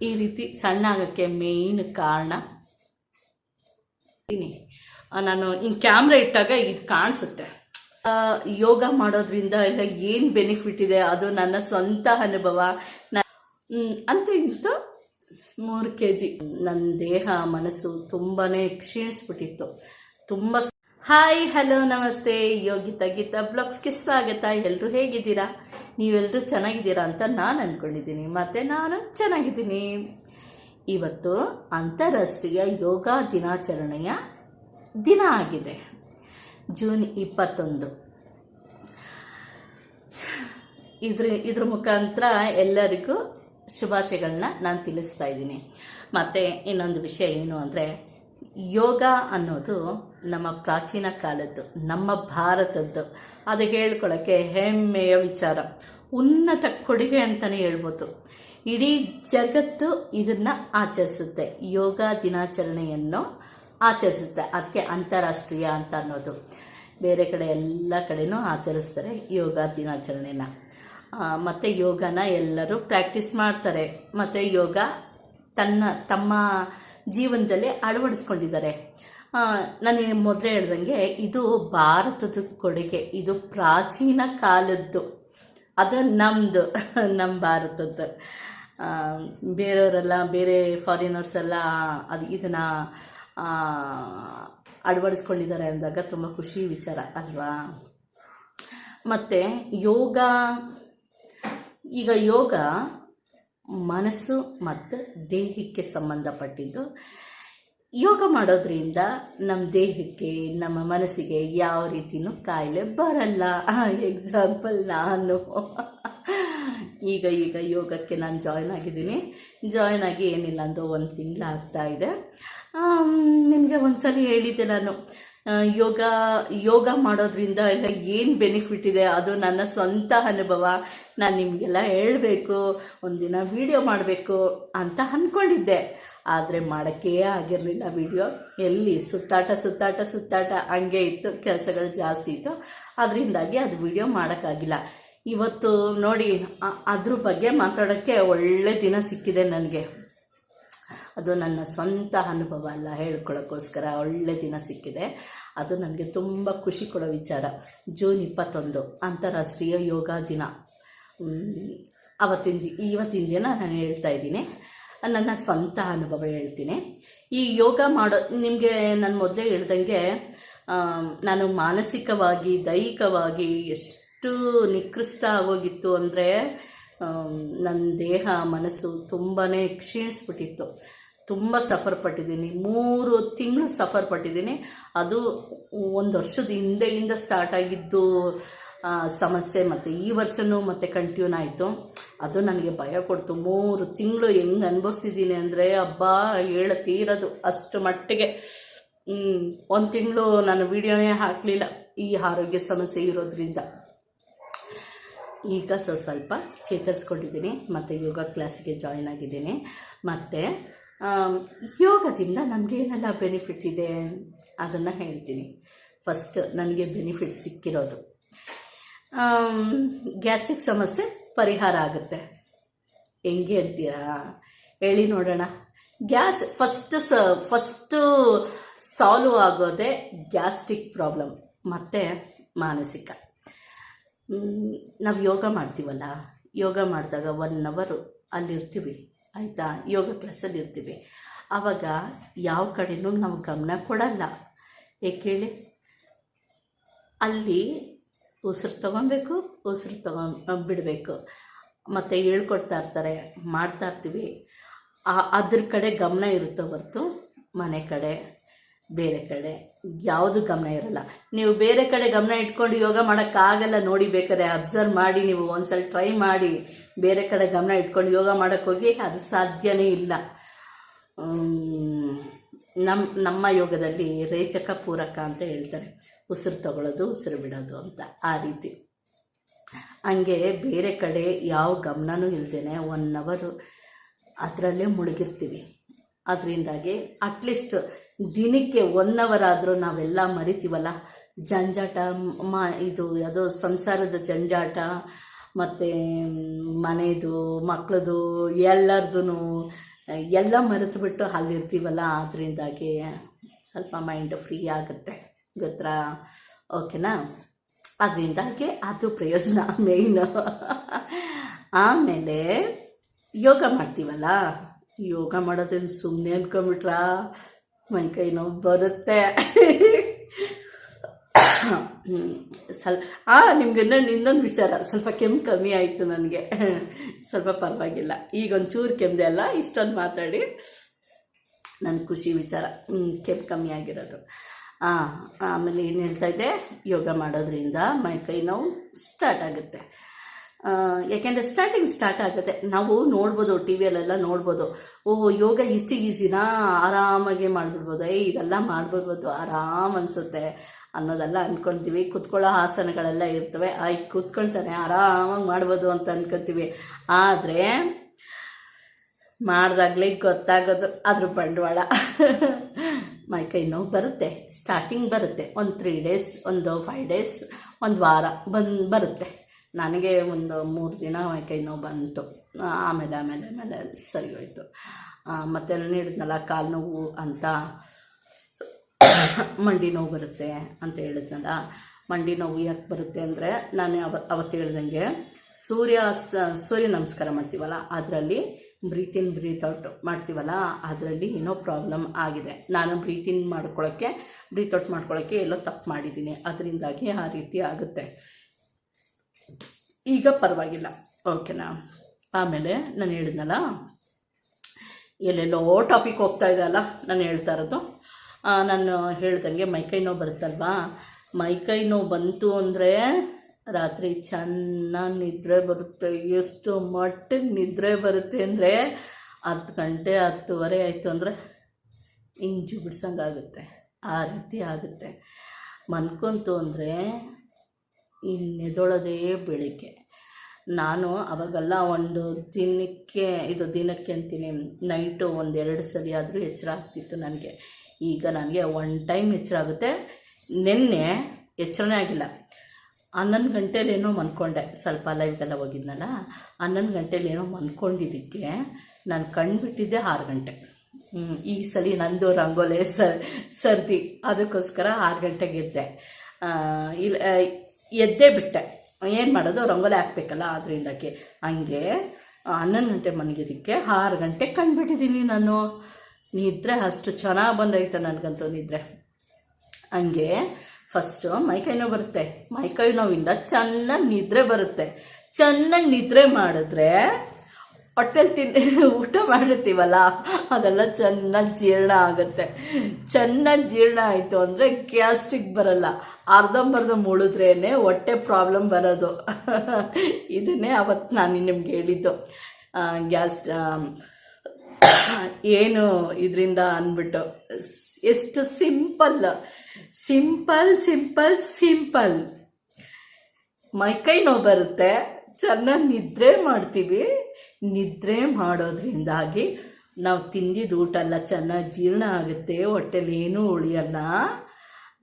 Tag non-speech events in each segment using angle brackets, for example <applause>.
ಈ ರೀತಿ ಸಣ್ಣ ಆಗೋಕ್ಕೆ ಮೇಯ್ನ್ ಕಾರಣ ನಾನು ಇನ್ ಕ್ಯಾಮ್ರ ಇಟ್ಟಾಗ ಇದು ಕಾಣಿಸುತ್ತೆ. ಯೋಗ ಮಾಡೋದ್ರಿಂದ ಎಲ್ಲ ಏನು ಬೆನಿಫಿಟ್ ಇದೆ? ಅದು ನನ್ನ ಸ್ವಂತ ಅನುಭವ. ಅಂತ ಅಂತೂ ಇಂತೂ ಮೂರು ಕೆ ಜಿ ನನ್ನ ದೇಹ, ಮನಸ್ಸು ತುಂಬಾ ಕ್ಷೀಣಿಸ್ಬಿಟ್ಟಿತ್ತು. ತುಂಬ ಹಾಯ್, ಹಲೋ, ನಮಸ್ತೆ. ಯೋಗಿತಾ ಗೀತಾ ಬ್ಲಾಗ್ಸ್ಗೆ ಸ್ವಾಗತ. ಎಲ್ಲರೂ ಹೇಗಿದ್ದೀರಾ? ನೀವೆಲ್ಲರೂ ಚೆನ್ನಾಗಿದ್ದೀರಾ ಅಂತ ನಾನು ಅಂದ್ಕೊಂಡಿದ್ದೀನಿ ಮತ್ತು ನಾನು ಚೆನ್ನಾಗಿದ್ದೀನಿ. ಇವತ್ತು ಅಂತಾರಾಷ್ಟ್ರೀಯ ಯೋಗ ದಿನಾಚರಣೆಯ ದಿನ ಆಗಿದೆ. ಜೂನ್ ಇಪ್ಪತ್ತೊಂದು. ಇದ್ರ ಇದ್ರ ಮುಖಾಂತರ ಎಲ್ಲರಿಗೂ ಶುಭಾಶಯಗಳನ್ನ ನಾನು ತಿಳಿಸ್ತಾ ಇದ್ದೀನಿ. ಮತ್ತು ಇನ್ನೊಂದು ವಿಷಯ ಏನು ಅಂದರೆ ಯೋಗ ಅನ್ನೋದು ನಮ್ಮ ಪ್ರಾಚೀನ ಕಾಲದ್ದು, ನಮ್ಮ ಭಾರತದ್ದು. ಅದು ಹೇಳ್ಕೊಳ್ಳೋಕ್ಕೆ ಹೆಮ್ಮೆಯ ವಿಚಾರ. ಉನ್ನತ ಕೊಡುಗೆ ಅಂತಲೇ ಹೇಳ್ಬೋದು. ಇಡೀ ಜಗತ್ತು ಇದನ್ನು ಆಚರಿಸುತ್ತೆ. ಯೋಗ ದಿನಾಚರಣೆಯನ್ನು ಆಚರಿಸುತ್ತೆ. ಅದಕ್ಕೆ ಅಂತಾರಾಷ್ಟ್ರೀಯ ಅಂತ ಅನ್ನೋದು. ಬೇರೆ ಕಡೆ ಎಲ್ಲ ಕಡೆನೂ ಆಚರಿಸ್ತಾರೆ ಯೋಗ ದಿನಾಚರಣೆನ. ಮತ್ತು ಯೋಗನ ಎಲ್ಲರೂ ಪ್ರಾಕ್ಟೀಸ್ ಮಾಡ್ತಾರೆ. ಮತ್ತು ಯೋಗ ತನ್ನ, ತಮ್ಮ ಜೀವನದಲ್ಲಿ ಅಳವಡಿಸ್ಕೊಂಡಿದ್ದಾರೆ. ನಾನು ಮೊದಲೇ ಹೇಳ್ದಂಗೆ ಇದು ಭಾರತದ ಕೊಡುಗೆ, ಇದು ಪ್ರಾಚೀನ ಕಾಲದ್ದು. ಅದು ನಮ್ಮದು <laughs> ನಮ್ಮ ಭಾರತದ್ದು. ಬೇರೆಯವರೆಲ್ಲ, ಬೇರೆ ಫಾರಿನರ್ಸ್ ಎಲ್ಲ ಅದು ಇದನ್ನು ಅಳವಡಿಸ್ಕೊಂಡಿದ್ದಾರೆ ಅಂದಾಗ ತುಂಬ ಖುಷಿ ವಿಚಾರ, ಅಲ್ವಾ? ಮತ್ತು ಯೋಗ, ಈಗ ಯೋಗ ಮನಸ್ಸು ಮತ್ತು ದೇಹಕ್ಕೆ ಸಂಬಂಧಪಟ್ಟಿದ್ದು. ಯೋಗ ಮಾಡೋದ್ರಿಂದ ನಮ್ಮ ದೇಹಕ್ಕೆ, ನಮ್ಮ ಮನಸ್ಸಿಗೆ ಯಾವ ರೀತಿಯೂ ಕಾಯಿಲೆ ಬರಲ್ಲ. ಎಕ್ಸಾಂಪಲ್ ನಾನು. ಈಗ ಈಗ ಯೋಗಕ್ಕೆ ನಾನು ಜಾಯ್ನ್ ಆಗಿದ್ದೀನಿ. ಜಾಯ್ನ್ ಆಗಿ ಏನಿಲ್ಲ ಅಂದರೂ ಒಂದು ತಿಂಗಳು ಆಗ್ತಾ ಇದೆ. ನಿಮಗೆ ಒಂದ್ಸಲಿ ಹೇಳಿದ್ದೆ ನಾನು. ಯೋಗ ಯೋಗ ಮಾಡೋದ್ರಿಂದ ಎಲ್ಲ ಏನು ಬೆನಿಫಿಟ್ ಇದೆ? ಅದು ನನ್ನ ಸ್ವಂತ ಅನುಭವ. ನಾನು ನಿಮಗೆಲ್ಲ ಹೇಳಬೇಕು, ಒಂದಿನ ವಿಡಿಯೋ ಮಾಡಬೇಕು ಅಂತ ಅಂದ್ಕೊಂಡಿದ್ದೆ ಆದರೆ ಮಾಡೋಕ್ಕೇ ಆಗಿರಲಿಲ್ಲ ವಿಡಿಯೋ ಎಲ್ಲಿ ಸುತ್ತಾಟ ಸುತ್ತಾಟ ಸುತ್ತಾಟ, ಹಂಗೆ ಇತ್ತು, ಕೆಲಸಗಳು ಜಾಸ್ತಿ ಇತ್ತು. ಅದರಿಂದಾಗಿ ಅದು ವಿಡಿಯೋ ಮಾಡೋಕ್ಕಾಗಿಲ್ಲ. ಇವತ್ತು ನೋಡಿ ಅದ್ರ ಬಗ್ಗೆ ಮಾತಾಡೋಕ್ಕೆ ಒಳ್ಳೆ ದಿನ ಸಿಕ್ಕಿದೆ ನನಗೆ. ಅದು ನನ್ನ ಸ್ವಂತ ಅನುಭವ ಅಲ್ಲ, ಹೇಳ್ಕೊಳ್ಳೋಕ್ಕೋಸ್ಕರ ಒಳ್ಳೆ ದಿನ ಸಿಕ್ಕಿದೆ. ಅದು ನನಗೆ ತುಂಬ ಖುಷಿ ಕೊಡೋ ವಿಚಾರ. ಜೂನ್ ಇಪ್ಪತ್ತೊಂದು, ಅಂತಾರಾಷ್ಟ್ರೀಯ ಯೋಗ ದಿನ. ಅವತ್ತಿನ ಇವತ್ತಿನ ದಿನ ನಾನು ಹೇಳ್ತಾ ಇದ್ದೀನಿ. ನನ್ನ ಸ್ವಂತ ಅನುಭವ ಹೇಳ್ತೀನಿ. ಈ ಯೋಗ ಮಾಡೋ, ನಿಮಗೆ ನಾನು ಮೊದಲೇ ಹೇಳ್ದಂಗೆ ನಾನು ಮಾನಸಿಕವಾಗಿ, ದೈಹಿಕವಾಗಿ ಎಷ್ಟು ನಿಕೃಷ್ಟ ಆಗೋಗಿತ್ತು ಅಂದರೆ ನನ್ನ ದೇಹ, ಮನಸ್ಸು ತುಂಬಾ ಕ್ಷೀಣಿಸ್ಬಿಟ್ಟಿತ್ತು. ತುಂಬ ಸಫರ್ ಪಟ್ಟಿದ್ದೀನಿ. ಮೂರು ತಿಂಗಳು ಸಫರ್ ಪಟ್ಟಿದ್ದೀನಿ. ಅದು ಒಂದು ವರ್ಷದ ಹಿಂದೆಯಿಂದ ಸ್ಟಾರ್ಟ್ ಆಗಿದ್ದು ಸಮಸ್ಯೆ ಮತ್ತು ಈ ವರ್ಷವೂ ಮತ್ತೆ ಕಂಟಿನ್ಯೂ ಆಯಿತು. ಅದು ನನಗೆ ಭಯ ಕೊಡ್ತು. ಮೂರು ತಿಂಗಳು ಹೆಂಗೆ ಅನುಭವಿಸಿದ್ದೀನಿ ಅಂದರೆ ಹಬ್ಬ ಹೇಳ ತೀರದು ಅಷ್ಟು ಮಟ್ಟಿಗೆ. ಒಂದು ತಿಂಗಳು ನಾನು ವಿಡಿಯೋನೇ ಹಾಕಲಿಲ್ಲ ಈ ಆರೋಗ್ಯ ಸಮಸ್ಯೆ ಇರೋದ್ರಿಂದ. ಈಗ ಸ್ವಲ್ಪ ಸ್ವಲ್ಪ ಚೇತರಿಸ್ಕೊಂಡಿದ್ದೀನಿ. ಮತ್ತು ಯೋಗ ಕ್ಲಾಸಿಗೆ ಜಾಯಿನ್ ಆಗಿದ್ದೀನಿ. ಮತ್ತು ಯೋಗದಿಂದ ನಮಗೆ ಏನೆಲ್ಲ ಬೆನಿಫಿಟ್ ಇದೆ? ಅದನ್ನು ಹೇಳ್ತೀನಿ. ಫಸ್ಟ್ ನನಗೆ ಬೆನಿಫಿಟ್ ಸಿಕ್ಕಿರೋದು. ಗ್ಯಾಸ್ಟ್ರಿಕ್ ಸಮಸ್ಯೆ ಪರಿಹಾರ ಆಗುತ್ತೆ. ಹೆಂಗೆ ಅಂತೀರಾ? ಹೇಳಿ ನೋಡೋಣ. ಗ್ಯಾಸ್ ಫಸ್ಟ್ ಸ ಫಸ್ಟು ಸಾಲ್ವ್ ಆಗೋದೇ ಗ್ಯಾಸ್ಟ್ರಿಕ್ ಪ್ರಾಬ್ಲಮ್ ಮತ್ತು ಮಾನಸಿಕ. ನಾವು ಯೋಗ ಮಾಡ್ತೀವಲ್ಲ? ಯೋಗ ಮಾಡಿದಾಗ ಒನ್ ಅವರು ಅಲ್ಲಿರ್ತೀವಿ. ಆಯಿತಾ? ಯೋಗ ಕ್ಲಾಸಲ್ಲಿ ಇರ್ತೀವಿ. ಆವಾಗ ಯಾವ ಕಡೆಯೂ ನಾವು ಗಮನ ಕೊಡಲ್ಲ. ಹೇಳಿ? ಅಲ್ಲಿ ಉಸಿರು ತೊಗೊಬೇಕು, ಉಸಿರು ತಗೊಂಡು ಬಿಡಬೇಕು. ಮತ್ತು ಹೇಳ್ಕೊಡ್ತಾ ಇರ್ತಾರೆ, ಮಾಡ್ತಾ ಇರ್ತೀವಿ. ಅದ್ರ ಕಡೆ ಗಮನ ಇರುತ್ತೆ ಹೊರತು ಮನೆ ಕಡೆ ಬೇರೆ ಕಡೆ ಯಾವುದು ಗಮನ ಇರಲ್ಲ. ನೀವು ಬೇರೆ ಕಡೆ ಗಮನ ಇಟ್ಕೊಂಡು ಯೋಗ ಮಾಡೋಕ್ಕಾಗಲ್ಲ ನೋಡಿ ಬೇಕಾದ್ರೆ ಅಬ್ಸರ್ವ್ ಮಾಡಿ, ನೀವು ಒಂದ್ಸಲ ಟ್ರೈ ಮಾಡಿ, ಬೇರೆ ಕಡೆ ಗಮನ ಇಟ್ಕೊಂಡು ಯೋಗ ಮಾಡೋಕ್ಕೋಗಿ ಅದು ಸಾಧ್ಯನೇ ಇಲ್ಲ. ನಮ್ಮ ನಮ್ಮ ಯೋಗದಲ್ಲಿ ರೇಚಕ ಪೂರಕ ಅಂತ ಹೇಳ್ತಾರೆ. ಉಸಿರು ತಗೊಳ್ಳೋದು ಉಸಿರು ಬಿಡೋದು ಅಂತ ಆ ರೀತಿ. ಹಂಗೆ ಬೇರೆ ಕಡೆ ಯಾವ ಗಮನನೂ ಇಲ್ಲದೇನೆ ಒನ್ ಅವರು ಅದರಲ್ಲೇ ಮುಳುಗಿರ್ತೀವಿ. ಅದರಿಂದಾಗಿ ಅಟ್ಲೀಸ್ಟ್ ದಿನಕ್ಕೆ ಒನ್ ಅವರ್ ಆದರೂ ನಾವೆಲ್ಲ ಮರಿತೀವಲ್ಲ? ಜಂಜಾಟ, ಮ, ಇದು ಯಾವುದೋ ಸಂಸಾರದ ಜಂಜಾಟ, ಮತ್ತು ಮನೆಯದು ಮಕ್ಕಳದು ಎಲ್ಲರದು ಎಲ್ಲ ಮರೆತುಬಿಟ್ಟು ಅಲ್ಲಿರ್ತೀವಲ್ಲ? ಅದರಿಂದಾಗಿ ಸ್ವಲ್ಪ ಮೈಂಡ್ ಫ್ರೀ ಆಗುತ್ತೆ. ಗೊತ್ತಾ? ಓಕೆನಾ? ಅದರಿಂದಾಗಿ ಅದು ಪ್ರಯೋಜನ <laughs> ಮೇಯ್ನು ಆಮೇಲೆ ಯೋಗ ಮಾಡ್ತೀವಲ್ಲ? ಯೋಗ ಮಾಡೋದ್ರಿಂದ ಸುಮ್ಮನೆ ಅನ್ಕೊಂಬಿಟ್ರಾ ಮೈ ಕೈ ನೋವು ಬರುತ್ತೆ. ಸ್ವಲ್ ಆ ನಿಮ್ಗೆ ಇನ್ನೊಂದು ವಿಚಾರ. ಸ್ವಲ್ಪ ಕೆಮ್ಮು ಕಮ್ಮಿ ಆಯಿತು ನನಗೆ. ಸ್ವಲ್ಪ ಪರವಾಗಿಲ್ಲ. ಈಗ ಒಂಚೂರು ಕೆಮ್ಮದೆ ಅಲ್ಲ, ಇಷ್ಟೊಂದು ಮಾತಾಡಿ. ನನ್ನ ಖುಷಿ ವಿಚಾರ. ಕೆಮ್ಮು ಕಮ್ಮಿ ಆಗಿರೋದು. ಆಮೇಲೆ ಏನು ಹೇಳ್ತಾ ಇದ್ದೆ? ಯೋಗ ಮಾಡೋದ್ರಿಂದ ಮೈಕೈ ನೋವು ಸ್ಟಾರ್ಟ್ ಆಗುತ್ತೆ. ಯಾಕೆಂದರೆ ಸ್ಟಾರ್ಟಿಂಗ್ ಸ್ಟಾರ್ಟ್ ಆಗುತ್ತೆ. ನಾವು ನೋಡ್ಬೋದು ಟಿ ವಿಯಲ್ಲೆಲ್ಲ ನೋಡ್ಬೋದು. ಓಹ್, ಯೋಗ ಇಷ್ಟು ಈಸಿನಾ ಆರಾಮಾಗಿ ಮಾಡಿಬಿಡ್ಬೋದು. ಏ ಇದೆಲ್ಲ ಮಾಡ್ಬಿಡ್ಬೋದು. ಆರಾಮ್ ಅನಿಸುತ್ತೆ ಅನ್ನೋದೆಲ್ಲ ಅಂದ್ಕೊಳ್ತೀವಿ ಕುತ್ಕೊಳ್ಳೋ ಆಸನಗಳೆಲ್ಲ ಇರ್ತವೆ. ಆಯ್, ಕೂತ್ಕೊಳ್ತಾನೆ. ಆರಾಮಾಗಿ ಮಾಡ್ಬೋದು ಅಂತ ಅನ್ಕೊತೀವಿ. ಆದರೆ, ಮಾಡಿದಾಗ್ಲೇ ಗೊತ್ತಾಗೋದು ಅದ್ರ ಬಂಡವಾಳ. <laughs> ಮೈಕೈ ನೋವು ಬರುತ್ತೆ. ಸ್ಟಾರ್ಟಿಂಗ್ ಬರುತ್ತೆ. ಒಂದು ತ್ರೀ ಡೇಸ್ ಒಂದು ಫೈವ್ ಡೇಸ್ ಒಂದು ವಾರ ಬಂದು ಬರುತ್ತೆ. ನನಗೆ ಒಂದು ಮೂರು ದಿನ ಕೈ ನೋವು ಬಂತು. ಆಮೇಲೆ ಆಮೇಲೆ ಆಮೇಲೆ ಸರಿ ಹೋಯ್ತು. ಮತ್ತೆ ನೀಡಿದ್ನಲ್ಲ ಕಾಲು ನೋವು ಅಂತ. ಮಂಡಿ ನೋವು ಬರುತ್ತೆ ಅಂತ ಹೇಳಿದ್ನಲ್ಲ, ಮಂಡಿ ನೋವು ಯಾಕೆ ಬರುತ್ತೆ ಅಂದರೆ ನಾನು ಅವ ಅವತ್ತು ಹೇಳ್ದಂಗೆ ಸೂರ್ಯ ಸೂರ್ಯ ನಮಸ್ಕಾರ ಮಾಡ್ತೀವಲ್ಲ, ಅದರಲ್ಲಿ ಬ್ರೀತ್ ಇನ್ ಬ್ರೀತ್ ಔಟ್ ಮಾಡ್ತೀವಲ್ಲ, ಅದರಲ್ಲಿ ಏನೋ ಪ್ರಾಬ್ಲಮ್ ಆಗಿದೆ. ನಾನು ಬ್ರೀತ್ ಇನ್ ಮಾಡ್ಕೊಳ್ಳೋಕ್ಕೆ ಬ್ರೀತ್ ಔಟ್ ಮಾಡ್ಕೊಳ್ಳೋಕ್ಕೆ ಎಲ್ಲೋ ತಪ್ಪು ಮಾಡಿದ್ದೀನಿ. ಅದರಿಂದಾಗಿ ಆ ರೀತಿ ಆಗುತ್ತೆ. ಈಗ ಪರವಾಗಿಲ್ಲ. ಓಕೆನಾ ಆಮೇಲೆ ನಾನು ಹೇಳಿದ್ನಲ್ಲ, ಎಲ್ಲೆಲ್ಲೋ ಟಾಪಿಕ್ ಹೋಗ್ತಾ ಇದೆ ಅಲ್ಲ, ನಾನು ಹೇಳ್ತಾ ಇರೋದು. ನಾನು ಹೇಳ್ದಂಗೆ ಮೈಕೈ ನೋವು ಬರುತ್ತಲ್ವಾ? ಮೈಕೈ ನೋವು ಬಂತು ಅಂದರೆ ರಾತ್ರಿ ಚೆನ್ನಾಗಿ ನಿದ್ರೆ ಬರುತ್ತೆ. ಎಷ್ಟು ಮಟ್ಟಿಗೆ ನಿದ್ರೆ ಬರುತ್ತೆ ಅಂದರೆ ಹತ್ತು ಗಂಟೆ, ಹತ್ತುವರೆ ಆಯಿತು ಅಂದರೆ ಇಂಜು ಬಿಡ್ಸಂಗಾಗುತ್ತೆ. ಆ ರೀತಿ ಆಗುತ್ತೆ. ಮನ್ಕೊಂತು ಅಂದರೆ ಇನ್ನೆದೊಳದೇ ಬೆಳಿಗ್ಗೆ. ನಾನು ಅವಾಗೆಲ್ಲ ಒಂದು ದಿನಕ್ಕೆ ಇದು ದಿನಕ್ಕೆ ಅಂತೀನಿ ನೈಟು ಒಂದೆರಡು ಸಲ ಆದರೂ ಎಚ್ಚರ ಆಗ್ತಿತ್ತು ನನಗೆ. ಈಗ ನನಗೆ ಒನ್ ಟೈಮ್ ಎಚ್ಚರ ಆಗುತ್ತೆ. ನಿನ್ನೆ ಎಚ್ಚರನೇ ಆಗಿಲ್ಲ. ಹನ್ನೊಂದು ಗಂಟೇಲೇನೋ ಮನ್ಕೊಂಡೆ ಸ್ವಲ್ಪ ಲೈವ್ಗೆಲ್ಲ ಹೋಗಿದ್ನಲ್ಲ ಹನ್ನೊಂದು ಗಂಟೇಲೇನೋ ಮನ್ಕೊಂಡಿದ್ದಕ್ಕೆ ನಾನು ಕಣ್ಣು ಬಿಟ್ಟಿದ್ದೆ ಆರು ಗಂಟೆ. ಈ ಸಲ ನಂದು ರಂಗೋಲೆ ಸರ್ ಸರ್ದಿ. ಅದಕ್ಕೋಸ್ಕರ ಆರು ಗಂಟೆಗೆ ಎದ್ದೆ. ಆ, ಇಲ್ಲ ಎದ್ದೇ ಬಿಟ್ಟೆ. ಏನು ಮಾಡೋದು? ರಂಗೋಲಿ ಹಾಕ್ಬೇಕಲ್ಲ, ಅದರಿಂದಕ್ಕೆ. ಹಂಗೆ ಹನ್ನೊಂದು ಗಂಟೆ ಮನಗಿದ್ದಕ್ಕೆ ಆರು ಗಂಟೆ ಕಂಡುಬಿಟ್ಟಿದ್ದೀನಿ ನಾನು. ನಿದ್ರೆ ಅಷ್ಟು ಚೆನ್ನಾಗಿ ಬಂದೈತೆ ನನಗಂತೂ ನಿದ್ರೆ. ಹಂಗೆ ಫಸ್ಟು ಮೈಕೈ ನೋವು ಬರುತ್ತೆ. ಮೈಕೈ ನೋವಿಂದ ಚೆನ್ನಾಗಿ ನಿದ್ರೆ ಬರುತ್ತೆ. ಚೆನ್ನಾಗಿ ನಿದ್ರೆ ಮಾಡಿದ್ರೆ ಹೊಟ್ಟೆಲಿ ತಿನ್ <laughs> ಊಟ ಮಾಡಿರ್ತೀವಲ್ಲ, ಅದೆಲ್ಲ ಚೆನ್ನಾಗಿ ಜೀರ್ಣ ಆಗುತ್ತೆ. ಚೆನ್ನಾಗಿ ಜೀರ್ಣ ಆಯಿತು ಅಂದರೆ ಗ್ಯಾಸ್ಟ್ರಿಕ್ ಬರಲ್ಲ. ಅರ್ಧಂಬರ್ಧ ಮುಳಿದ್ರೇ ಹೊಟ್ಟೆ ಪ್ರಾಬ್ಲಮ್ ಬರೋದು. <laughs> ಇದನ್ನೇ ಅವತ್ತು ನಾನು ನಿಮ್ಗೆ ಹೇಳಿದ್ದು. ಗ್ಯಾಸ್ ಏನು ಇದರಿಂದ ಅಂದ್ಬಿಟ್ಟು, ಎಷ್ಟು ಸಿಂಪಲ್ ಸಿಂಪಲ್ ಸಿಂಪಲ್ ಸಿಂಪಲ್. ಮೈಕೈ ನೋವು ಬರುತ್ತೆ, ಚೆನ್ನಾಗಿ ನಿದ್ರೆ ಮಾಡ್ತೀವಿ. ನಿದ್ರೆ ಮಾಡೋದ್ರಿಂದಾಗಿ ನಾವು ತಿಂದಿದ್ದು ಊಟ ಎಲ್ಲ ಚೆನ್ನಾಗಿ ಜೀರ್ಣ ಆಗುತ್ತೆ, ಹೊಟ್ಟೆಲಿ ಏನೂ ಉಳಿಯಲ್ಲ.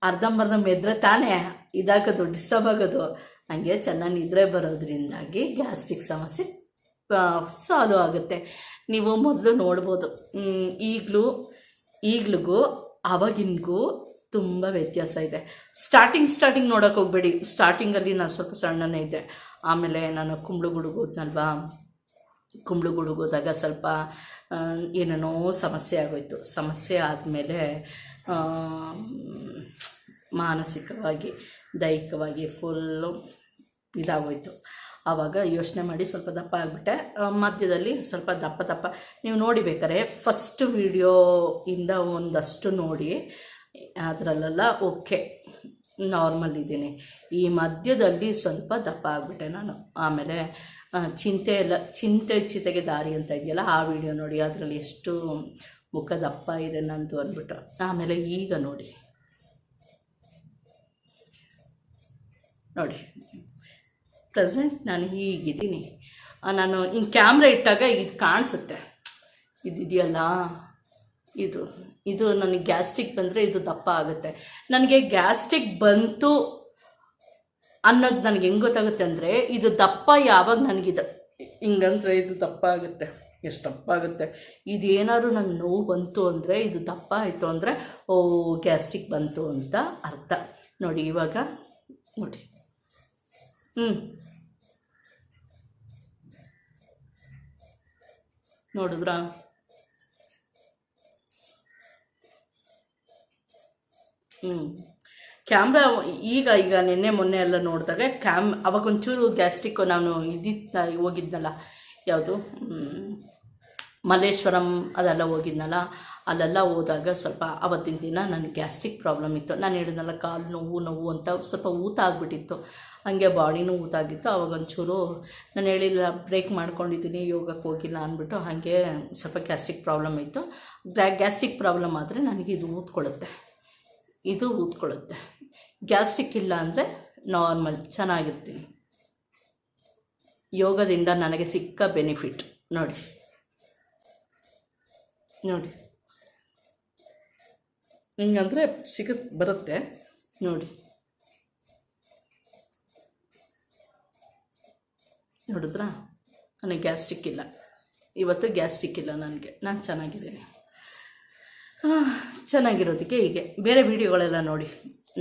ಅರ್ಧಂಬರ್ಧ ಮೆದ್ರೆ ತಾನೇ ಇದಾಗೋದು ಡಿಸ್ಟರ್ಬ್ ಆಗೋದು. ಹಂಗೆ ಚೆನ್ನಾಗಿ ನಿದ್ರೆ ಬರೋದ್ರಿಂದಾಗಿ ಗ್ಯಾಸ್ಟ್ರಿಕ್ ಸಮಸ್ಯೆ ಸಾಲ್ವ್ ಆಗುತ್ತೆ. ನೀವು ಮೊದಲು ನೋಡ್ಬೋದು ಈಗಲೂ, ಈಗ್ಲಿಗೂ, ಆವಾಗಿನ್ಗೂ ತುಂಬ ವ್ಯತ್ಯಾಸ ಇದೆ. ಸ್ಟಾರ್ಟಿಂಗ್ ಸ್ಟಾರ್ಟಿಂಗ್ ನೋಡೋಕೆ ಹೋಗ್ಬೇಡಿ. ಸ್ಟಾರ್ಟಿಂಗಲ್ಲಿ ನಾನು ಸ್ವಲ್ಪ ಸಣ್ಣನೇ ಇದ್ದೆ. ಆಮೇಲೆ ನಾನು ಕುಂಬಳು ಹೋದ್ನಲ್ವಾ ಕುಂಬಳು ಗುಡುಗು ಹೋದಾಗ ಸ್ವಲ್ಪ ಏನೇನೋ ಸಮಸ್ಯೆ ಆಗೋಯ್ತು. ಸಮಸ್ಯೆ ಆದಮೇಲೆ ಮಾನಸಿಕವಾಗಿ, ದೈಹಿಕವಾಗಿ ಫುಲ್ಲು ಇದಾಗೋಯಿತು. ಆವಾಗ ಯೋಚನೆ ಮಾಡಿ ಸ್ವಲ್ಪ ದಪ್ಪ ಆಗಿಬಿಟ್ಟೆ. ಮಧ್ಯದಲ್ಲಿ ಸ್ವಲ್ಪ ದಪ್ಪ ದಪ್ಪ. ನೀವು ನೋಡಿಬೇಕಾರೆ ಫಸ್ಟ್ ವಿಡಿಯೋ ಇಂದ ಒಂದಷ್ಟು ನೋಡಿ, ಅದರಲ್ಲೆಲ್ಲ ಓಕೆ ನಾರ್ಮಲ್ ಇದ್ದೀನಿ. ಈ ಮಧ್ಯದಲ್ಲಿ ಸ್ವಲ್ಪ ದಪ್ಪ ಆಗಿಬಿಟ್ಟೆ ನಾನು. ಆಮೇಲೆ ಚಿಂತೆ ಎಲ್ಲ ಚಿಂತೆ ಚಿತೆಗೆ ದಾರಿ ಅಂತ ಇದೆಯಲ್ಲ, ಆ ವಿಡಿಯೋ ನೋಡಿ, ಅದರಲ್ಲಿ ಎಷ್ಟು ಮುಖ ದಪ್ಪ ಇದೆ ನಂದು ಅಂದ್ಬಿಟ್ಟು. ಆಮೇಲೆ ಈಗ ನೋಡಿ. ನೋಡಿ. ಪ್ರೆಸೆಂಟ್ ನಾನು ಹೀಗಿದ್ದೀನಿ. ನಾನು ಹಿಂಗೆ ಕ್ಯಾಮ್ರಾ ಇಟ್ಟಾಗ ಇದು ಕಾಣಿಸುತ್ತೆ. ಇದಿದೆಯಲ್ಲ? ಇದು. ಇದು ನನಗೆ ಗ್ಯಾಸ್ಟ್ರಿಕ್ ಬಂದರೆ ಇದು ದಪ್ಪ ಆಗುತ್ತೆ. ನನಗೆ ಗ್ಯಾಸ್ಟ್ರಿಕ್ ಬಂತು ಅನ್ನೋದು ನನಗೆ ಹೆಂಗೆ ಗೊತ್ತಾಗುತ್ತೆ ಅಂದರೆ ಇದು ದಪ್ಪ ಯಾವಾಗ ನನಗಿದು. ಹಿಂಗಂದ್ರೆ ಇದು ದಪ್ಪ ಆಗುತ್ತೆ. ಎಷ್ಟು ದಪ್ಪ ಆಗುತ್ತೆ. ಇದೇನಾದ್ರು ನಂಗೆ ನೋವು ಬಂತು ಅಂದರೆ ಇದು ದಪ್ಪ ಆಯಿತು ಅಂದರೆ, ಓ, ಗ್ಯಾಸ್ಟ್ರಿಕ್ ಬಂತು ಅಂತ ಅರ್ಥ. ನೋಡಿ, ಇವಾಗ ನೋಡಿ. ಹ್ಞೂ ನೋಡಿದ್ರಾ? ಹ್ಞೂ ಕ್ಯಾಮ್ರಾ ಈಗ ಈಗ ನಿನ್ನೆ ಮೊನ್ನೆ ಎಲ್ಲ ನೋಡಿದಾಗ ಕ್ಯಾಮ್ ಅವಾಗ ಒಂಚೂರು ಗ್ಯಾಸ್ಟ್ರಿಕ್ಕು ನಾನು ಇದಿತ್ತ ಹೋಗಿದ್ನಲ್ಲ ಯಾವುದು ಮಲ್ಲೇಶ್ವರಂ ಅದೆಲ್ಲ ಹೋಗಿದ್ನಲ್ಲ ಅಲ್ಲೆಲ್ಲ ಹೋದಾಗ ಸ್ವಲ್ಪ ಅವತ್ತಿನ ದಿನ ನನಗೆ ಗ್ಯಾಸ್ಟ್ರಿಕ್ ಪ್ರಾಬ್ಲಮ್ ಇತ್ತು. ನಾನು ಹೇಳಿದ್ನಲ್ಲ, ಕಾಲು ನೋವು ನೋವು ಅಂತ ಸ್ವಲ್ಪ ಊತ ಆಗಿಬಿಟ್ಟಿತ್ತು. ಹಾಗೆ ಬಾಡಿನೂ ಊತ ಆಗಿತ್ತು. ಅವಾಗ ಒಂಚೂರು ನಾನು ಹೇಳಿಲ್ಲ, ಬ್ರೇಕ್ ಮಾಡ್ಕೊಂಡಿದ್ದೀನಿ, ಯೋಗಕ್ಕೆ ಹೋಗಿಲ್ಲ ಅಂದ್ಬಿಟ್ಟು ಹಾಗೆ ಸ್ವಲ್ಪ ಗ್ಯಾಸ್ಟ್ರಿಕ್ ಪ್ರಾಬ್ಲಮ್ ಇತ್ತು. ಗ್ಯಾಸ್ಟ್ರಿಕ್ ಪ್ರಾಬ್ಲಮ್ ಆದರೆ ನನಗೆ ಇದು ಊದ್ಕೊಳ್ಳುತ್ತೆ ಇದು ಊದ್ಕೊಳ್ಳುತ್ತೆ ಗ್ಯಾಸ್ಟ್ರಿಕ್ ಇಲ್ಲ ಅಂದರೆ ನಾರ್ಮಲ್, ಚೆನ್ನಾಗಿರ್ತೀನಿ. ಯೋಗದಿಂದ ನನಗೆ ಸಿಕ್ಕ ಬೆನಿಫಿಟ್. ನೋಡಿ. ನೋಡಿ. ಹಿಂಗಂದರೆ ಸಿಗ ಬರುತ್ತೆ. ನೋಡಿ. ನೋಡಿದ್ರಾ? ನನಗೆ ಗ್ಯಾಸ್ಟ್ರಿಕ್ ಇಲ್ಲ. ಇವತ್ತು ಗ್ಯಾಸ್ಟ್ರಿಕ್ ಇಲ್ಲ ನನಗೆ. ನಾನು ಚೆನ್ನಾಗಿದ್ದೀನಿ. ಚೆನ್ನಾಗಿರೋದಕ್ಕೆ ಹೀಗೆ. ಬೇರೆ ವೀಡಿಯೋಗಳೆಲ್ಲ ನೋಡಿ.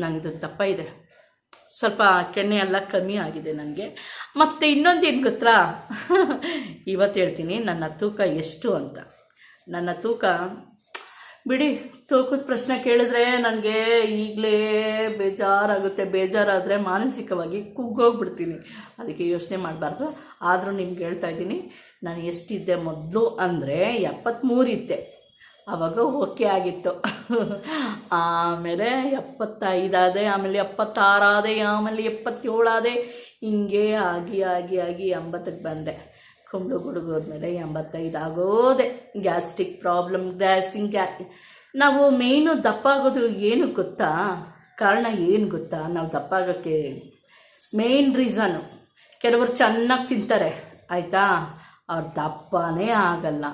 ನಂದು ತಪ್ಪ ಇದೆ. ಸ್ವಲ್ಪ ಕೆಣ್ಣೆ ಎಲ್ಲ ಕಮ್ಮಿ ಆಗಿದೆ ನನಗೆ ಮತ್ತು ಇನ್ನೊಂದೇನು ಗೊತ್ತಾ? ಇವತ್ತು ಹೇಳ್ತೀನಿ ನನ್ನ ತೂಕ ಎಷ್ಟು ಅಂತ. ನನ್ನ ತೂಕ, ಬಿಡಿ, ತೂಕದ ಪ್ರಶ್ನೆ ಕೇಳಿದ್ರೆ ನನಗೆ ಈಗಲೇ ಬೇಜಾರಾಗುತ್ತೆ. ಬೇಜಾರಾದರೆ ಮಾನಸಿಕವಾಗಿ ಕುಗ್ಗೋಗ್ಬಿಡ್ತೀನಿ. ಅದಕ್ಕೆ ಯೋಚನೆ ಮಾಡಬಾರ್ದು. ಆದರೂ ನಿಮ್ಗೆ ಹೇಳ್ತಾ ಇದ್ದೀನಿ, ನಾನು ಎಷ್ಟಿದ್ದೆ ಮೊದಲು ಅಂದರೆ ಎಪ್ಪತ್ತ್ಮೂರಿದ್ದೆ ಆವಾಗ ಓಕೆ ಆಗಿತ್ತು. <laughs> ಆಮೇಲೆ ಎಪ್ಪತ್ತೈದಾದೆ ಆಮೇಲೆ ಎಪ್ಪತ್ತಾರಾದೆ ಆಮೇಲೆ ಎಪ್ಪತ್ತೇಳಾದೆ ಹಿಂಗೆ ಆಗಿ ಆಗಿ ಆಗಿ ಎಂಬತ್ತಕ್ಕೆ ಬಂದೆ. ಕುಂಬಳು ಗುಡುಗೋದ್ಮೇಲೆ ಎಂಬತ್ತೈದು ಆಗೋದೆ. ಗ್ಯಾಸ್ಟ್ರಿಕ್ ಪ್ರಾಬ್ಲಮ್ ಗ್ಯಾಸ್ಟಿಂಗ್ ಗ್ಯಾ ನಾವು ಮೇಯ್ನು ದಪ್ಪ ಆಗೋದು ಏನು ಗೊತ್ತಾ? ಕಾರಣ ಏನು ಗೊತ್ತಾ? ನಾವು ದಪ್ಪ ಆಗೋಕ್ಕೆ ಮೇಯ್ನ್ ರೀಸನು ಕೆಲವರು ಚೆನ್ನಾಗಿ ತಿಂತಾರೆ, ಆಯಿತಾ? ಅವ್ರು ದಪ್ಪನೇ ಆಗಲ್ಲ.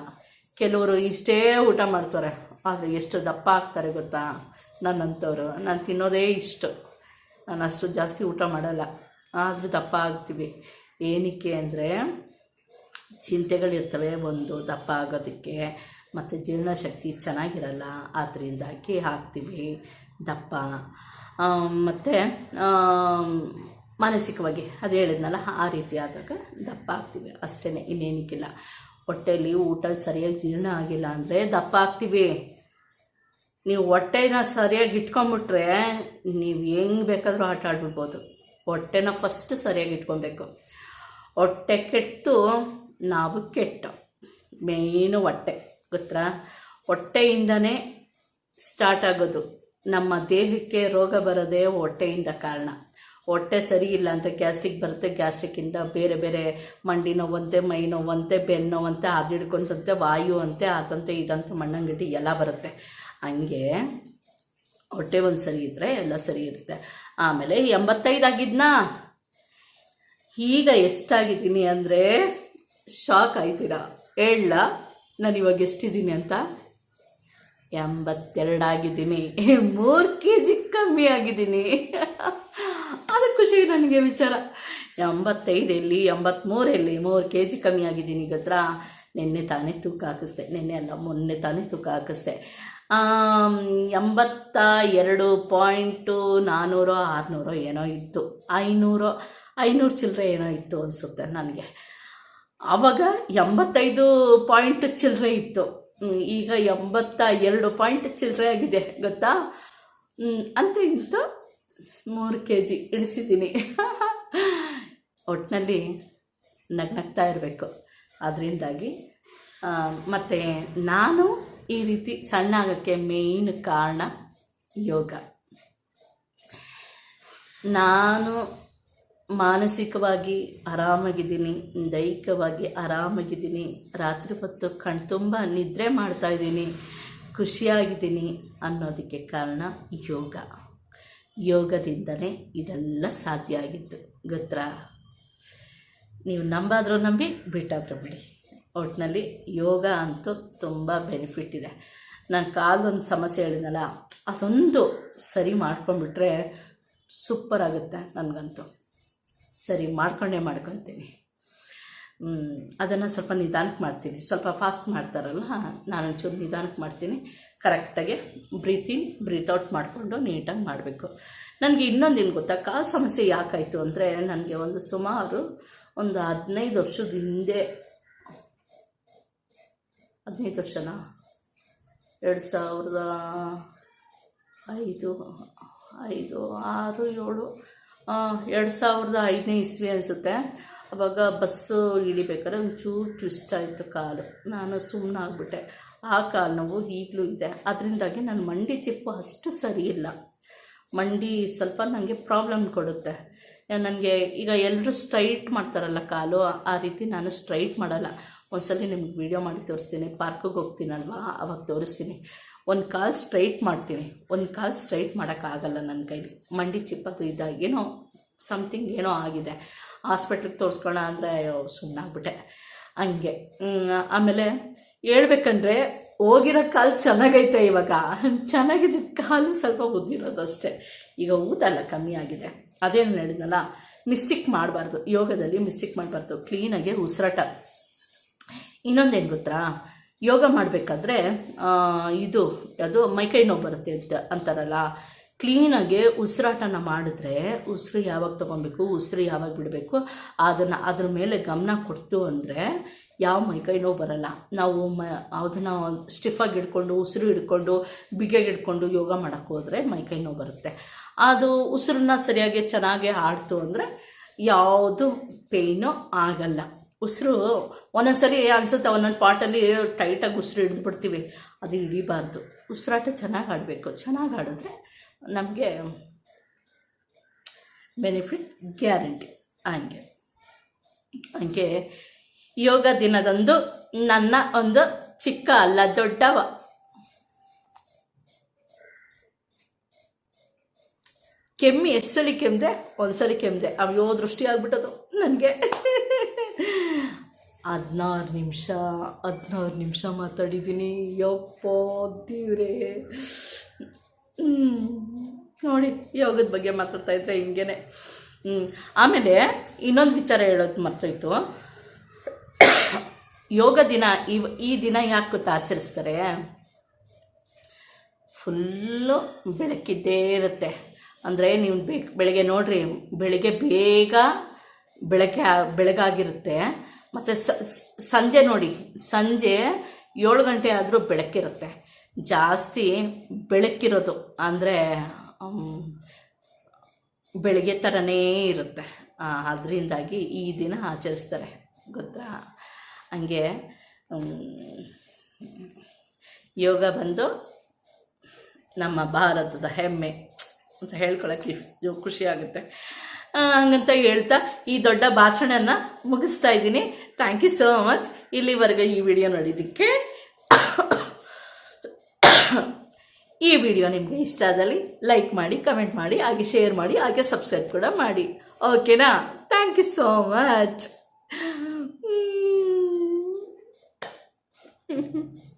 ಕೆಲವರು ಇಷ್ಟೇ ಊಟ ಮಾಡ್ತಾರೆ. ಆದರೆ ಎಷ್ಟು ದಪ್ಪ ಆಗ್ತಾರೆ ಗೊತ್ತಾ? ನನ್ನಂಥವ್ರು ನಾನು ತಿನ್ನೋದೇ ಇಷ್ಟು. ನಾನು ಅಷ್ಟು ಜಾಸ್ತಿ ಊಟ ಮಾಡಲ್ಲ. ಆದರೂ ದಪ್ಪ ಆಗ್ತೀವಿ. ಏನಕ್ಕೆ ಅಂದರೆ ಚಿಂತೆಗಳಿರ್ತವೆ ಒಂದು ದಪ್ಪ ಆಗೋದಕ್ಕೆ. ಮತ್ತು ಜೀರ್ಣಶಕ್ತಿ ಚೆನ್ನಾಗಿರಲ್ಲ. ಅದರಿಂದಾಗಿ ಹಾಕ್ತೀವಿ ದಪ್ಪ. ಮತ್ತು ಮಾನಸಿಕವಾಗಿ. ಅದು ಹೇಳಿದ್ನಲ್ಲ, ಆ ರೀತಿ ಆದಾಗ ದಪ್ಪ ಆಗ್ತೀವಿ. ಅಷ್ಟೇ ಇನ್ನೇನಕ್ಕಿಲ್ಲ. ಹೊಟ್ಟೆಯಲ್ಲಿ ಊಟ ಸರಿಯಾಗಿ ಜೀರ್ಣ ಆಗಿಲ್ಲ ಅಂದರೆ ದಪ್ಪ ಆಗ್ತೀವಿ. ನೀವು ಹೊಟ್ಟೆನ ಸರಿಯಾಗಿ ಇಟ್ಕೊಂಬಿಟ್ರೆ ನೀವು ಹೆಂಗೆ ಬೇಕಾದರೂ ಆಟ ಆಡ್ಬಿಡ್ಬೋದು. ಹೊಟ್ಟೆನ ಫಸ್ಟ್ ಸರಿಯಾಗಿ ಇಟ್ಕೊಬೇಕು. ಹೊಟ್ಟೆ ಕೆಟ್ಟು ನಾವು ಕೆಟ್ಟು ಮೇಯ್ನು ಹೊಟ್ಟೆ, ಗೊತ್ತಾ? ಹೊಟ್ಟೆಯಿಂದನೇ ಸ್ಟಾರ್ಟ್ ಆಗೋದು. ನಮ್ಮ ದೇಹಕ್ಕೆ ರೋಗ ಬರೋದೇ ಹೊಟ್ಟೆಯಿಂದ ಕಾರಣ. ಹೊಟ್ಟೆ ಸರಿ ಇಲ್ಲ ಅಂತ ಗ್ಯಾಸ್ಟ್ರಿಕ್ ಬರುತ್ತೆ, ಗ್ಯಾಸ್ಟ್ರಿಕ್ಕಿಂದ ಬೇರೆ ಬೇರೆ ಮಂಡಿ ನೋವಂತೆ, ಮೈ ನೋವಂತೆ, ಬೆನ್ನು ನೋವಂತೆ ಅದು ಹಿಡ್ಕೊಂತಂತೆ, ವಾಯು ಅಂತೆ ಅದಂತೆ ಇದಂತೆ ಮಣ್ಣಂಗಡ್ಡಿ ಎಲ್ಲ ಬರುತ್ತೆ. ಹಂಗೆ ಹೊಟ್ಟೆ ಒಂದು ಸರಿ ಇದ್ದರೆ ಎಲ್ಲ ಸರಿ ಇರುತ್ತೆ. ಆಮೇಲೆ ಎಂಬತ್ತೈದು ಆಗಿದ್ನಾ? ಈಗ ಎಷ್ಟಾಗಿದ್ದೀನಿ ಅಂದರೆ ಶಾಕ್ ಆಯ್ತೀರಾ? ಹೇಳ, ನಾನು ಇವಾಗ ಎಷ್ಟಿದ್ದೀನಿ ಅಂತ? ಎಂಬತ್ತೆರಡಾಗಿದ್ದೀನಿ ಮೂರು ಕೆ ಜಿ ಕಮ್ಮಿ ಆಗಿದ್ದೀನಿ. ಖುಷಿ ನನಗೆ ವಿಚಾರ. ಎಂಬತ್ತೈದು ಎಲ್ಲಿ ಎಂಬತ್ತ್ಮೂರು ಎಲ್ಲಿ ಮೂರು ಕೆ ಜಿ ಕಮ್ಮಿ ಆಗಿದ್ದೀನಿ ಗೊತ್ತಾ? ನಿನ್ನೆ ತಾನೇ ತೂಕ ಹಾಕಿಸ್ದೆ. ನಿನ್ನೆ ಅಲ್ಲ, ಮೊನ್ನೆ ತಾನೇ ತೂಕ ಹಾಕಿಸ್ದೆ. ಎಂಬತ್ತ ಎರಡು ಪಾಯಿಂಟು ನಾನ್ನೂರು ಆರುನೂರೋ ಏನೋ ಇತ್ತು. ಐನೂರು ಐನೂರು ಚಿಲ್ಲರೆ ಏನೋ ಇತ್ತು ಅನಿಸುತ್ತೆ ನನಗೆ. ಆವಾಗ ಎಂಬತ್ತೈದು ಪಾಯಿಂಟ್ ಚಿಲ್ಲರೆ ಇತ್ತು. ಈಗ ಎಂಬತ್ತ ಎರಡು ಪಾಯಿಂಟ್ ಚಿಲ್ಲರೆ ಆಗಿದೆ, ಗೊತ್ತಾ? ಅಂತ ಇಂತ ಮೂರು ಕೆ ಜಿ ಇಳಿಸಿದ್ದೀನಿ. ಒಟ್ಟಿನಲ್ಲಿ ನಗ್ನಗ್ತಾ ಇರಬೇಕು. ಅದರಿಂದಾಗಿ ಮತ್ತು ನಾನು ಈ ರೀತಿ ಸಣ್ಣ ಆಗೋಕ್ಕೆ ಮೇಯ್ನ್ ಕಾರಣ ಯೋಗ. ನಾನು ಮಾನಸಿಕವಾಗಿ ಆರಾಮಾಗಿದ್ದೀನಿ, ದೈಹಿಕವಾಗಿ ಆರಾಮಾಗಿದ್ದೀನಿ, ರಾತ್ರಿ ಹೊತ್ತು ಕಣ್ತುಂಬ ನಿದ್ರೆ ಮಾಡ್ತಾಯಿದ್ದೀನಿ ಖುಷಿಯಾಗಿದ್ದೀನಿ ಅನ್ನೋದಕ್ಕೆ ಕಾರಣ ಯೋಗ. ಯೋಗದಿಂದಲೇ ಇದೆಲ್ಲ ಸಾಧ್ಯ ಆಗಿತ್ತು. ಗೊತ್ತಾ? ನೀವು ನಂಬಾದರೂ ನಂಬಿ ಬಿಟ್ಟಾದರೂ ಬಿಡಿ ಒಟ್ಟಿನಲ್ಲಿ ಯೋಗ ಅಂತೂ ತುಂಬ ಬೆನಿಫಿಟ್ ಇದೆ. ನಾನು ಕಾಲೊಂದು ಸಮಸ್ಯೆ ಹೇಳಿದ್ನಲ್ಲ, ಅದೊಂದು ಸರಿ ಮಾಡ್ಕೊಂಡ್ಬಿಟ್ರೆ ಸೂಪರ್ ಆಗುತ್ತೆ ನನಗಂತೂ. ಸರಿ ಮಾಡ್ಕೊಂಡೇ ಮಾಡ್ಕೊತೀನಿ. ಅದನ್ನು ಸ್ವಲ್ಪ ನಿಧಾನಕ್ಕೆ ಮಾಡ್ತೀನಿ. ಸ್ವಲ್ಪ ಫಾಸ್ಟ್ ಮಾಡ್ತಾರಲ್ಲ ನಾನು ಒಂಚೂರು ನಿಧಾನಕ್ಕೆ ಮಾಡ್ತೀನಿ. ಕರೆಕ್ಟಾಗಿ ಬ್ರೀತ್ ಇನ್ ಬ್ರೀತ್ ಮಾಡಿಕೊಂಡು ನೀಟಾಗಿ ಮಾಡಬೇಕು. ನನಗೆ ಇನ್ನೊಂದು ಏನು ಗೊತ್ತಾ? ಕಾಲು ಸಮಸ್ಯೆ ಯಾಕಾಯಿತು ಅಂದರೆ ನನಗೆ ಒಂದು ಸುಮಾರು ಒಂದು ಹದಿನೈದು ವರ್ಷದ ಹಿಂದೆ, ಹದಿನೈದು ವರ್ಷನಾ? ಎರಡು ಸಾವಿರದ ಐದು ಐದು, ಆರು, ಏಳು ಎರಡು ಸಾವಿರದ ಐದನೇ ಇಸ್ವಿ ಅನಿಸುತ್ತೆ. ಅವಾಗ ಬಸ್ಸು ಇಳಿಬೇಕಾದ್ರೆ ಒಂಚೂರು ಟ್ವಿಸ್ಟ್ ಆಯಿತು ಕಾಲು. ನಾನು ಸುಮ್ಮನೆ ಆಗ್ಬಿಟ್ಟೆ ಆ ಕಾಲು ನೋವು ಈಗಲೂ ಇದೆ. ಅದರಿಂದಾಗಿ ನನ್ನ ಮಂಡಿ ಚಿಪ್ಪು ಅಷ್ಟು ಸರಿ ಇಲ್ಲ. ಮಂಡಿ ಸ್ವಲ್ಪ ನನಗೆ ಪ್ರಾಬ್ಲಮ್ ಕೊಡುತ್ತೆ. ನನಗೆ ಈಗ ಎಲ್ಲರೂ ಸ್ಟ್ರೈಟ್ ಮಾಡ್ತಾರಲ್ಲ ಕಾಲು, ಆ ರೀತಿ ನಾನು ಸ್ಟ್ರೈಟ್ ಮಾಡಲ್ಲ. ಒಂದ್ಸಲಿ ನಿಮ್ಗೆ ವೀಡಿಯೋ ಮಾಡಿ ತೋರಿಸ್ತೀನಿ, ಪಾರ್ಕಿಗೆ ಹೋಗ್ತೀನಲ್ವಾ? ಅವಾಗ ತೋರಿಸ್ತೀನಿ. ಒಂದು ಕಾಲು ಸ್ಟ್ರೈಟ್ ಮಾಡ್ತೀನಿ. ಒಂದು ಕಾಲು ಸ್ಟ್ರೈಟ್ ಮಾಡೋಕ್ಕಾಗಲ್ಲ ನನ್ನ ಕೈಲಿ. ಮಂಡಿ ಚಿಪ್ಪತ್ತು ಇದ್ದಾಗ ಏನೋ ಸಮಥಿಂಗ್ ಏನೋ ಆಗಿದೆ. ಹಾಸ್ಪಿಟ್ಲಿಗೆ ತೋರಿಸ್ಕೊಳ್ಳೋಣ ಅಂದರೆ ಸುಮ್ಮನಾಗ್ಬಿಟ್ಟೆ ಹಂಗೆ. ಆಮೇಲೆ ಹೇಳ್ಬೇಕಂದ್ರೆ ಹೋಗಿರೋ ಕಾಲು ಚೆನ್ನಾಗೈತೆ ಇವಾಗ. ಚೆನ್ನಾಗಿದ್ದ ಕಾಲು ಸ್ವಲ್ಪ ಉದ್ದಿರೋದು ಅಷ್ಟೇ. ಈಗ ಊದಲ್ಲ ಕಮ್ಮಿ ಆಗಿದೆ. ಅದೇನು ಹೇಳಿದ್ನಲ್ಲ, ಮಿಸ್ಟಿಕ್ ಮಾಡಬಾರ್ದು. ಯೋಗದಲ್ಲಿ ಮಿಸ್ಟಿಕ್ ಮಾಡಬಾರ್ದು. ಕ್ಲೀನಾಗಿ ಉಸಿರಾಟ. ಇನ್ನೊಂದೇನು ಗೊತ್ತಾ? ಯೋಗ ಮಾಡಬೇಕಾದ್ರೆ ಇದು, ಅದು ಮೈಕೈ ನೋವು ಬರುತ್ತೆ ಅಂತ ಅಂತಾರಲ್ಲ. ಕ್ಲೀನಾಗಿ ಉಸಿರಾಟನ ಮಾಡಿದ್ರೆ ಉಸಿರು ಯಾವಾಗ ತೊಗೊಬೇಕು, ಉಸಿರು ಯಾವಾಗ ಬಿಡಬೇಕು, ಅದನ್ನು ಅದ್ರ ಮೇಲೆ ಗಮನ ಕೊಡ್ತು ಅಂದರೆ ಯಾವ ಮೈಕೈ ನೋವು ಬರಲ್ಲ. ನಾವು ಮ, ಅದನ್ನು ಸ್ಟಿಫಾಗಿ ಹಿಡ್ಕೊಂಡು, ಉಸಿರು ಹಿಡ್ಕೊಂಡು, ಬಿಗಿಯಾಗಿ ಹಿಡ್ಕೊಂಡು ಯೋಗ ಮಾಡೋಕ್ಕೆ ಹೋದರೆ ಮೈಕೈ ನೋವು ಬರುತ್ತೆ. ಅದು ಉಸಿರನ್ನ ಸರಿಯಾಗಿ ಚೆನ್ನಾಗಿ ಆಡ್ತು ಅಂದರೆ ಯಾವುದು ಪೇಯ್ನು ಆಗಲ್ಲ. ಉಸಿರು ಒಂದೊಂದ್ಸರಿ ಅನ್ಸುತ್ತೆ, ಒಂದೊಂದು ಪಾಟಲ್ಲಿ ಟೈಟಾಗಿ ಉಸಿರು ಹಿಡಿದ್ಬಿಡ್ತೀವಿ ಅದು ಹಿಡಿಬಾರ್ದು. ಉಸಿರಾಟ ಚೆನ್ನಾಗಿ ಆಡಬೇಕು. ಚೆನ್ನಾಗಿ ಆಡಿದ್ರೆ ನಮಗೆ ಬೆನಿಫಿಟ್ ಗ್ಯಾರಂಟಿ ಹಂಗೆ. ಹಂಗೆ ಯೋಗ ದಿನದಂದು ನನ್ನ ಒಂದು ಚಿಕ್ಕ ಅಲ್ಲ, ದೊಡ್ಡವ. ಕೆಮ್ಮಿ ಎಷ್ಟು ಸಲ ಕೆಮ್ದೆ, ಒಂದ್ಸಲಿ ಕೆಮ್ಮದೆ ಅವ್ಯೋ ದೃಷ್ಟಿ ಆಗ್ಬಿಟ್ಟದು ನನಗೆ. ಹದಿನಾರು ನಿಮಿಷ ಹದಿನಾರು ನಿಮಿಷ ಮಾತಾಡಿದ್ದೀನಿ. ಯಪ್ಪೋ, ದೇವ್ರೇ. ನೋಡಿ, ಯೋಗದ ಬಗ್ಗೆ ಮಾತಾಡ್ತಾ ಇದ್ರೆ ಹಿಂಗೇನೆ. ಆಮೇಲೆ ಇನ್ನೊಂದು ವಿಚಾರ ಹೇಳೋದು ಮರ್ತೋಯ್ತು. ಯೋಗ ದಿನ ಇವ್ ಈ ದಿನ ಯಾಕೆ ಗೊತ್ತಾ ಆಚರಿಸ್ತಾರೆ? ಫುಲ್ಲು ಬೆಳಕಿದ್ದೇ ಇರುತ್ತೆ. ಅಂದರೆ ನೀವು ಬೇಕು ಬೆಳಗ್ಗೆ ನೋಡ್ರಿ, ಬೆಳಗ್ಗೆ ಬೇಗ ಬೆಳಗ್ಗೆ ಬೆಳಗಾಗಿರುತ್ತೆ. ಮತ್ತು ಸಂಜೆ ನೋಡಿ, ಸಂಜೆ ಏಳು ಗಂಟೆ ಆದರೂ ಬೆಳಕಿರುತ್ತೆ. ಜಾಸ್ತಿ ಬೆಳಕಿರೋದು ಅಂದರೆ ಬೆಳಗ್ಗೆ ಥರನೇ ಇರುತ್ತೆ. ಅದರಿಂದಾಗಿ ಈ ದಿನ ಆಚರಿಸ್ತಾರೆ. ಗೊತ್ತಾ? ಹಂಗೆ ಯೋಗ ಬಂದು ನಮ್ಮ ಭಾರತದ ಹೆಮ್ಮೆ ಅಂತ ಹೇಳ್ಕೊಳಕ್ಕೆ ಖುಷಿ ಆಗುತ್ತೆ ಹಂಗಂತ ಹೇಳ್ತಾ ಈ ದೊಡ್ಡ ಭಾಷಣನ ಮುಗಿಸ್ತಾ ಇದ್ದೀನಿ. ಥ್ಯಾಂಕ್ ಯು ಸೋ ಮಚ್ ಇಲ್ಲಿವರೆಗೆ ಈ ವಿಡಿಯೋ ನೋಡಿದ್ದಕ್ಕೆ ಈ ವಿಡಿಯೋ ನಿಮಗೆ ಇಷ್ಟ ಆದಲ್ಲಿ ಲೈಕ್ ಮಾಡಿ, ಕಮೆಂಟ್ ಮಾಡಿ, ಹಾಗೆ ಶೇರ್ ಮಾಡಿ, ಹಾಗೆ ಸಬ್ಸ್ಕ್ರೈಬ್ ಕೂಡ ಮಾಡಿ. ಓಕೆನಾ ಥ್ಯಾಂಕ್ ಯು ಸೋ ಮಚ್ 哼 <laughs> 哼